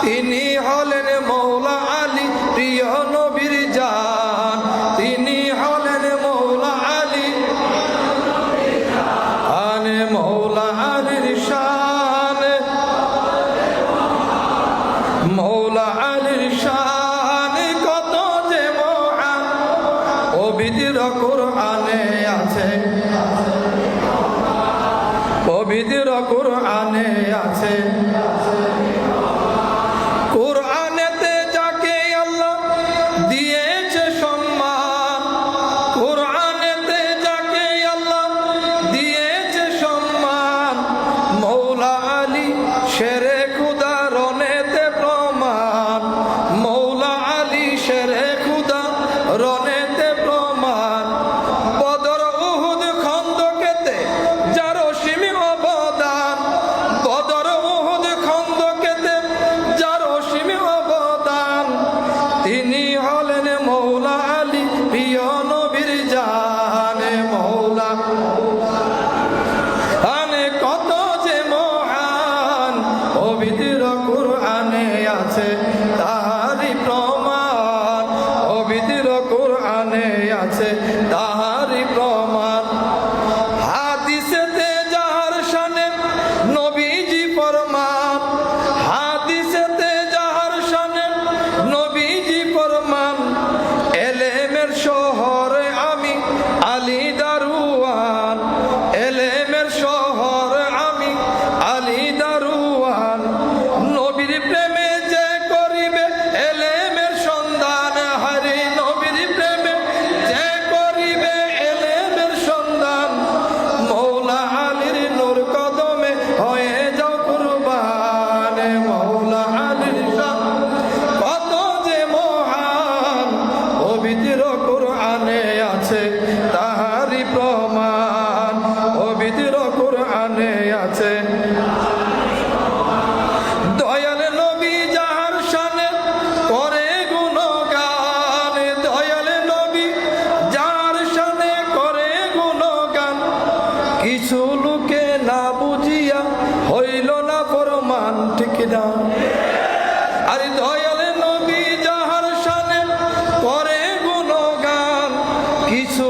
তিনি হলেন মৌলা আলী, প্রিয় নবীর জান। তিনি হলেন মৌলা আলী। আনে মৌলা আলীর শান। মৌলা আলীর শান কত যে মহান, অবিদির কোরআনে মৌলা আলী, প্রিয় নবীর জাহানে মৌলা। আনে কত যে মহান অবিদির কুরআনে আছে তাহারি প্রমাণ। অবিদির কুরআনে আছে তাহার কিছু লোকে না বুঝিয়া হইল না ফরমান ঠিক না। আরে দয়াল নবী যাহার সানে করে গুণগান, কিছু